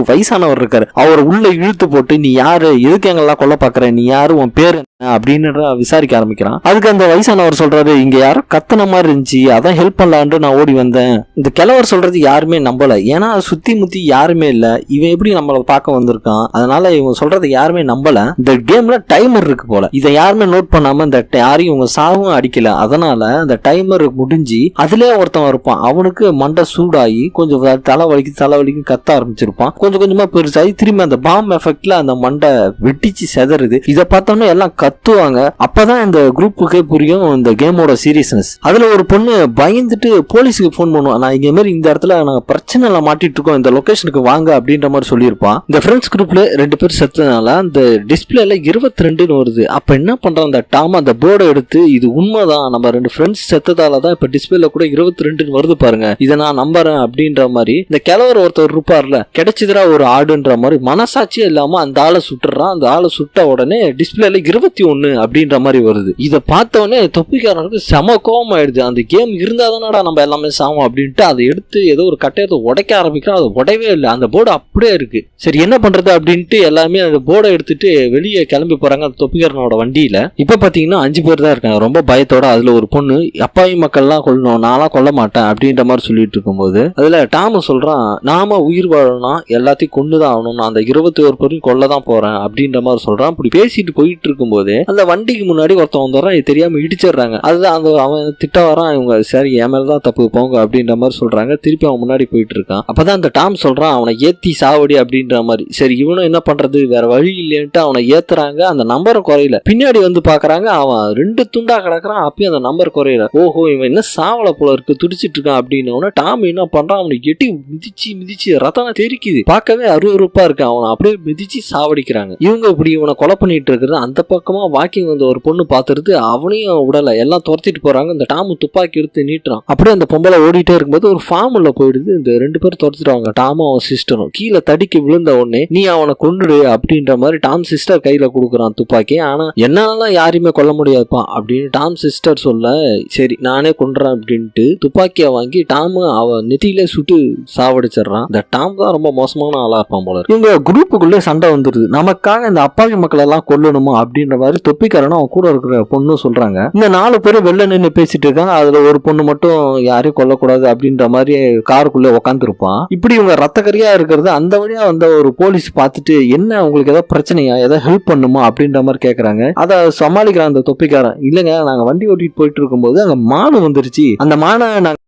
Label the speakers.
Speaker 1: ஒரு வயசானவர் இருக்காரு. அவர் உள்ள இழுத்து போட்டு நீ யாரு? எதுக்கு எங்கெல்லாம் கொல்ல பாக்குற? நீ யாரு? உன் பேரு அப்படின்னு விசாரிக்க ஆரம்பிக்கிறான். அதுக்கு அந்த வயசானவர் சொல்றாரு இங்க யாரோ கத்துன மாதிரி இருந்துச்சு. அதான் ஹெல்ப் பண்ணலான்ட்டு நான் ஓடி வந்தேன். இந்த கிழவர் சொல்றது யாருமே நம்பல. ஏன்னா சுத்தி முத்தி யாருமே இல்ல. இவன் எப்படி நம்மள பார்க்க வந்திருக்கான்? அதனால இவங்க சொல்றது யாருமே நம்பல. இந்த கேம்ல டைமர் இருக்கு போல. இதை யாருமே நோட் பண்ணாம இந்த யாரையும் இவங்க சாவும் அடிக்கல. அதனால அந்த டைமர் முடிஞ்சு அதுலயே ஒருத்தன் இருப்பான். அவனுக்கு மண்டை சூடாகி கொஞ்சம் தலைவலிக்கு தலை வலிக்கு தலை வலிக்கு கத்த ஆரம்பிச்சிருப்பான். கொஞ்சம் கொஞ்சமா பெருசாகி திரும்பி அந்த பாம் எஃபெக்ட்ல அந்த மண்டை வெட்டிச்சு செதறுது. இதை பார்த்தோம்னா எல்லாம் கத்துவாங்க. அப்பதான் இந்த குரூப்புக்கே புரியும் இந்த கேமோட சீரியஸ்னஸ் அதுல ஒரு பொண்ணு பயந்துட்டு போலீஸுக்கு ஃபோன் பண்ணுவான் நான் இங்க மாதிரி இந்த இடத்துல நாங்க பிரச்சனைல மாட்டிட்டு இருக்கோம். இந்த லொகேஷனுக்கு வாங்க அப்படின்ற மாதிரி சொல்லியிருப்பான் இந்த ஃப்ரெண்ட்ஸ் குரூப்ல ரெண்டு பேர் செத்ததுனால அந்த டிஸ்பிளேல இருபத்தி ரெண்டுன்னு வருது. அப்ப என்ன பண்றான் அந்த டாம் அந்த போர்டை எடுத்து இது உண்மைதான். நம்ம ரெண்டு ஃப்ரெண்ட்ஸ் செத்ததால தான் இப்ப டிஸ்பிளேல கூட இருபத்தி ரெண்டுன்னு வருது பாருங்க. இதை நான் நம்புறேன் அப்படின்ற மாதிரி. இந்த கிழவர் ஒருத்தர் இருப்பார்ல கிடைச்சது கிடைச்சதுரா ஒரு ஆடுன்ற மாதிரி மனசாட்சியே இல்லாமல் அந்த ஆளை சுட்டுறான். அந்த ஆளை சுட்ட உடனே டிஸ்பிளேல இருபத்தி ஒன்னு அப்படின்ற மாதிரி வருது. இதை பார்த்த உடனே தொப்பிக்காரனுக்கு செம கோபம் ஆயிடுது அந்த கேம் இருந்தால் தானடா நம்ம எல்லாமே சாவோம் அப்படின்ட்டு அதை எடுத்து ஏதோ ஒரு கட்டையத்தை உடைக்க ஆரம்பிக்கிறோம் அது உடையவே இல்லை. அந்த போர்டு அப்படியே இருக்கு. சரி என்ன பண்றது அப்படின்ட்டு எல்லாமே அந்த போர்டை எடுத்துட்டு வெளியே கிளம்பி போறாங்க. அந்த தொப்பிக்காரனோட வண்டியில. இப்ப பாத்தீங்கன்னா அஞ்சு பேர் தான் இருக்காங்க. ரொம்ப பயத்தோட அதுல ஒரு பொண்ணு அப்பாவி மக்கள்லாம் கொல்லணும். நான்லாம் கொல்ல மாட்டேன். அப்படின்ற மாதிரி சொல்லிட்டு இருக்கும்போது அதுல டாம சொல்றான் நாம உயிர் வாழணும் எல்லாத்தையும் கொண்டுதான் ஆகணும். நான் அந்த இருபத்தி ஒரு பேரையும் கொல்ல தான் போறேன் அப்படின்ற மாதிரி சொல்றான். அப்படி பேசிட்டு போயிட்டு இருக்கும்போது அந்த வண்டிக்கு முன்னாடி ஒருத்தன் வந்துடுறான். இது தெரியாம இடிச்சிடுறாங்க. அதுதான் அந்த அவன் திட்ட வரான். இவங்க சரி என் மேல தான் தப்பு போங்க அப்படின்ற மாதிரி சொல்றாங்க. திருப்பி அவன் முன்னாடி போயிட்டு இருக்கான். அப்பதான் அந்த டாம் சொல்றான் அவனை ஏத்தி சாவடி அப்படின்ற மாதிரி. சரி இவனும் என்ன பண்றது? வேற வழி இல்லைன்ட்டு அவனை ஏத்துறாங்க. அந்த நம்பரை குறையல. பின்னாடி வந்து பாக்குறாங்க அவன் ரெண்டு துண்டா கிடக்குறான். அப்பயும் அந்த நம்பர் குறையல. ஓஹோ இவன் என்ன சாவல போல இருக்கு? துடிச்சிட்டு இருக்கான் அப்படின்னு டாம் என்ன பண்றான்? அவனை எட்டி மிதிச்சு மிதிச்சு ரத்தம் தெரிக்குது பார்க்கவே அருவருப்பா இருக்கு அவனை அப்படியே மிதிச்சு சாவடிக்கிறாங்க. இவங்க இப்படி இவனை கொலை பண்ணிட்டு இருக்கிறது அந்த பக்கமா வாக்கிங் வந்த ஒரு பொண்ணு பார்த்துருது அவனையும் உடலை எல்லாம் துரத்திட்டு போறாங்க. இந்த டாமு துப்பாக்கி எடுத்து நீட்டுறான். அப்படியே அந்த பொம்பளை ஓடிட்டே இருக்கும்போது ஒரு ஃபார்ம் உள்ள போயிடுது. இந்த ரெண்டு பேரும் துரத்துட்டாங்க டாமும் அவன் சிஸ்டரும் கீழே தடிக்கு விழுந்த உடனே நீ அவனை கொண்டுடு அப்படின்ற மாதிரி டாம் சிஸ்டர் கையில கொடுக்குறான் துப்பாக்கி. ஆனா என்னாலலாம் யாரையுமே கொல்ல முடியாதுப்பா அப்படின்னு டாம் சிஸ்டர் சொல்ல சரி நானே கொண்டுறேன் அப்படின்ட்டு துப்பாக்கியை வாங்கி டாம் அவன் நெத்தியிலே சுட்டு சாவடிச்சிடுறான். இந்த டாம் தான் ரொம்ப மோசமான ஆளா இருப்பான் போல இவங்க குரூப்புக்குள்ளே சண்டை வந்துருது. நமக்காக இந்த அப்பாவி மக்கள் எல்லாம் கொல்லணுமா அப்படின்ற மாதிரி தொப்பிக்காரனும் அவன் கூட இருக்கிற பொண்ணும் சொல்றாங்க. இந்த நாலு பேரும் வெளில நின்று பேசிட்டு இருக்காங்க. அதுல ஒரு பொண்ணு மட்டும் யாரையும் கொல்லக்கூடாது அப்படின்ற மாதிரி காருக்குள்ள உட்காந்துருப்பான் இப்படி இவங்க ரத்தக்கரியா இருக்கிறது அந்த வழியா வந்த ஒரு போலீஸ் பார்த்துட்டு என்ன உங்களுக்கு ஏதாவது பிரச்சனையா? ஏதாவது ஹெல்ப் பண்ணுமா? அப்படின்ற மாதிரி கேக்குறாங்க. அதை சமாளிக்கிறான் அந்த தொப்பிக்காரன். இல்லைங்க நாங்க வண்டி ஓட்டிட்டு போயிட்டு இருக்கும்போது அங்க மானு வந்துருச்சு. அந்த மானை நாங்க